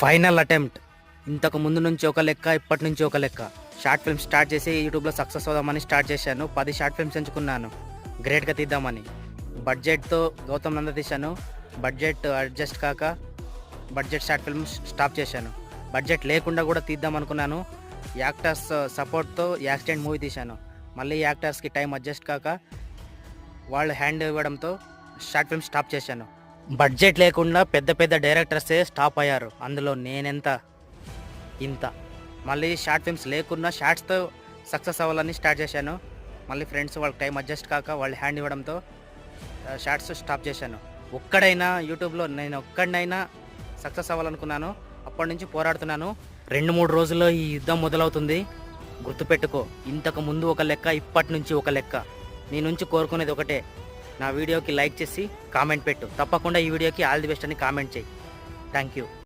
Final attempt. ఇంతకు ముందు నుంచి ఒక లెక్క ఇప్పటి నుంచి ఒక లెక్క. షార్ట్ ఫిల్మ్ స్టార్ట్ చేసి యూట్యూబ్లో సక్సెస్ అవుదామని స్టార్ట్ చేశాను. పది షార్ట్ ఫిల్మ్స్ ఎంచుకున్నాను. గ్రేట్గా తీద్దామని. బడ్జెట్తో గౌతమ్ నంద తీశాను. బడ్జెట్ అడ్జస్ట్ కాక బడ్జెట్ షార్ట్ ఫిల్మ్ స్టాప్ చేశాను. బడ్జెట్ లేకుండా కూడా తీద్దాం అనుకున్నాను. యాక్టర్స్ సపోర్ట్తో యాక్సిడెంట్ మూవీ తీశాను. మళ్ళీ యాక్టర్స్కి టైం అడ్జస్ట్ కాక వాళ్ళు హ్యాండ్ ఇవ్వడంతో షార్ట్ ఫిల్మ్ స్టాప్ చేశాను. బడ్జెట్ లేకుండా పెద్ద పెద్ద డైరెక్టర్సే స్టాప్ అయ్యారు. అందులో నేనెంత? ఇంత. మళ్ళీ షార్ట్ ఫిల్మ్స్ లేకున్నా షార్ట్స్తో సక్సెస్ అవ్వాలని స్టార్ట్ చేశాను. మళ్ళీ ఫ్రెండ్స్ వాళ్ళకి టైం అడ్జస్ట్ కాక వాళ్ళు హ్యాండ్ ఇవ్వడంతో షార్ట్స్ స్టాప్ చేశాను. ఒక్కడైనా యూట్యూబ్లో నేను ఒక్కడినైనా సక్సెస్ అవ్వాలనుకున్నాను. అప్పటి నుంచి పోరాడుతున్నాను. రెండు మూడు రోజుల్లో ఈ యుద్ధం మొదలవుతుంది. గుర్తుపెట్టుకో ఇంతకు ముందు ఒక లెక్క ఇప్పటి నుంచి ఒక లెక్క. నీ నుంచి కోరుకునేది ఒకటే. నా వీడియోకి లైక్ చేసి కామెంట్ పెట్టు. తప్పకుండా ఈ వీడియోకి ఆల్ ది బెస్ట్ అని కామెంట్ చేయి. Thank you.